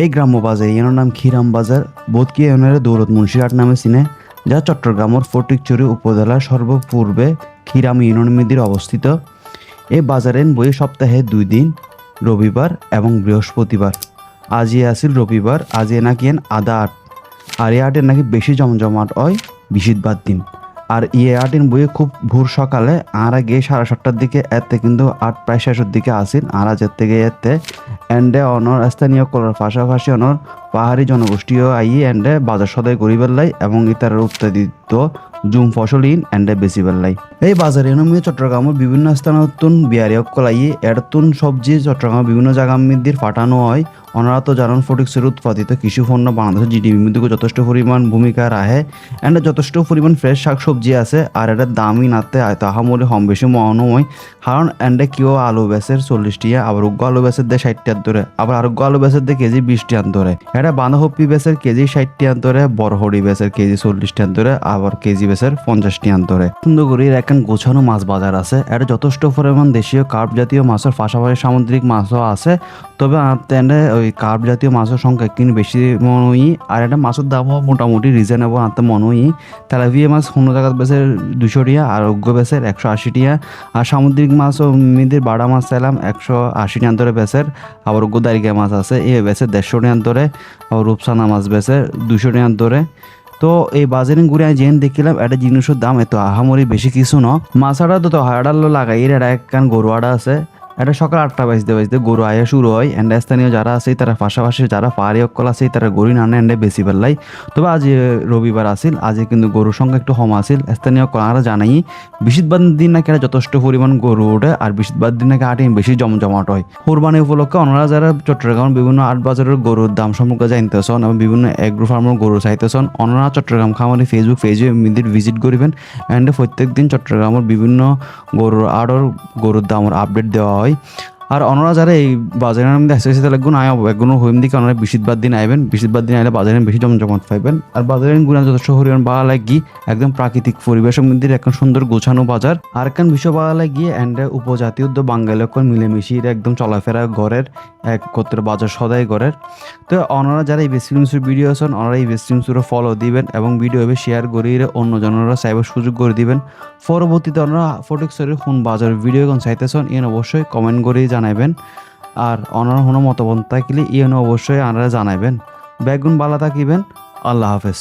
এই গ্রাম্য বাজার এর নাম খিরাম বাজার। বোধকি ইউনিয়নের দৌলত মুন্সিরহাট নামে চিনে, যা চট্টগ্রামের ফটিকচুরি উপজেলার সর্বপূর্বে খিরাম ইউনিয়ন মধ্যে অবস্থিত। এই বাজারের বই সপ্তাহে দুই দিন, রবিবার এবং বৃহস্পতিবার। আজি আছিল রবিবার, আজি নাকি আদা আট। আর এই আটের নাকি বেশি জমজমাট হয় বিশিদবার দিন। আর ইয়ে আটের বইয়ে খুব ভোর সকালে, আর গিয়ে সাড়ে সাতটার দিকে এতে কিন্তু আট, প্রায় শেষের দিকে আসিন আর আজের থেকে এতে এন্ডে অনর স্থানীয় কলার পাশাপাশি অনর পাহাড়ি জনগোষ্ঠীও আই এন্ডে বাজার সদাই করি বেল্লাই এবং ইতার উৎপাদিত জুম ফসল ইন এন্ডে বেশি বেল্লাই। এই বাজারে নমিয়ে চট্টগ্রামের বিভিন্ন স্থানতুন বিয়ারি কলাই এরতুন সবজি, চট্টগ্রামের বিভিন্ন মধ্যে পাঠানো হয়। ওনারা তো জানান ফটিক্সের উৎপাদিত কৃষি পণ্য বাংলাদেশের জিডিপি মধ্যে যথেষ্ট পরিমাণ ভূমিকা রাখে। এন্ড যথেষ্ট পরিমাণ ফ্রেশ শাক সবজি আছে আর এটার দামই নাতে তাহামলে কম বেশি মহানময়। কারণ এন্ডে কেউ আলু বেচের চল্লিশ টিয়া, আবার উগ্র আলু বেচের দিয়ে ষাট টিয়ার ধরে আবার আরোগ্য আলু বেচের দিয়ে কেজি বিশ টিয়ার ধরে এটা বাঁধাকপি বেসের কেজি ষাটটি আন্তরে বড় হরি বেচের কেজি চল্লিশটি আন্তরে, আবার কেজি বেচের পঞ্চাশটি আন্তরে। সুন্দরগুড়ির এখন গোছানো মাছ বাজার আছে। এটা যথেষ্ট পরিমাণ দেশীয় কার্প জাতীয় মাছের পাশাপাশি সামুদ্রিক মাছও আছে। তবে আনতে ওই কার্প জাতীয় মাছের সংখ্যা কিন্তু বেশি মনে হই আর এটা মাছের দামও মোটামুটি রিজনেবল আনতে মনে হয় তেলাপিয়া মাছ কোনো জায়গায় বেচের দুশো টিয়া, আর অজ্ঞ বেচের একশো আশি টিয়া। আর সামুদ্রিক মাছ ও মিদের বাড়া মাছ চাইলাম একশো আশি টিয়ার ধরে বেচের। আবার অজ্ঞ দারিকা মাছ আছে, এ বেচে দেড়শো টিয়ার ধরে আবার রূপসানা মাছ বেচে দুশো টিয়ার ধরে তো এই বাজারে ঘুরে আমি যেন দেখিলাম, একটা জিনিসের দাম এত আহামরি বেশি কিছু ন মাছ মাছাটা তো হাড়াল লাগাই এর একটা একখান গরু আড়া আছে। এটা সকাল আটটা বাজতে বাজতে গরু আয়া শুরু হয় এন্ড স্থানীয় যারা আছে, তারা পাশাপাশি যারা পাহাড়ি অকল আছে, তারা গরু নানে এন্ডে বেশি পেলাই তবে আজ রবিবার আসিল আজ কিন্তু গরুর সংখ্যা একটু কম আসিল স্থানীয় কলারা জানাই বিশিদবাদ দিন নাকি এটা যথেষ্ট পরিমাণ গরু ওঠে, আর বিশিদবাদ দিন নাকি আটে বেশি জমজমাট হয়। কোরবানি উপলক্ষে ওনারা যারা চট্টগ্রাম বিভিন্ন আট বাজারের গরুর দাম সম্পর্কে জানতেছেন এবং বিভিন্ন এগ্রো ফার্মের গরু চাইতেছেন ওনারা চট্টগ্রাম খামারি ফেসবুক পেজে মিদির ভিজিট করিবেন অ্যান্ড প্রত্যেক দিন চট্টগ্রামের বিভিন্ন গরুর আড়র গরুর দামের আপডেট দেওয়া হয় আর অনরা যারা এই বাজারের মধ্যে আসে সেটা লাগুন আয় একগুলো হইম দিকে অনারা বিশিদবার দিন আইবেন। বিশিদবার দিন আইলে বাজারে বেশি জমজমাট পাইবেন। আর বাজারের গুণা যথেষ্ট পরিমাণ ভালো লাগি, একদম প্রাকৃতিক পরিবেশের মধ্যে একদম সুন্দর গোছানো বাজার। আর একখান বিষয় ভালো লাগি এন্ড উপজাতীয় উদ্যোগ, বাঙালি অকল মিলেমিশির একদম চলাফেরা ঘরের, একত্র বাজার সদাই ঘরের। তো অনারা যারা এই বেস্টিমসুর ভিডিও আছেন ওনারা এই বেস্টিমসুরও ফলো দিবেন এবং ভিডিও হবে শেয়ার করিয়ে অন্য জনেরা চাইবার সুযোগ করে দিবেন। পরবর্তীতে ওনারা ফটিক্সরের কোন বাজার ভিডিও কোন চাইতেছেন ইয়ে অবশ্যই কমেন্ট করেই জানাবেন আর অনার হনো মতামত থাকলে ইয়ে অবশ্যই আনারা জানাবেন বেগুন বালা থাকিবেন। আল্লাহ হাফেজ।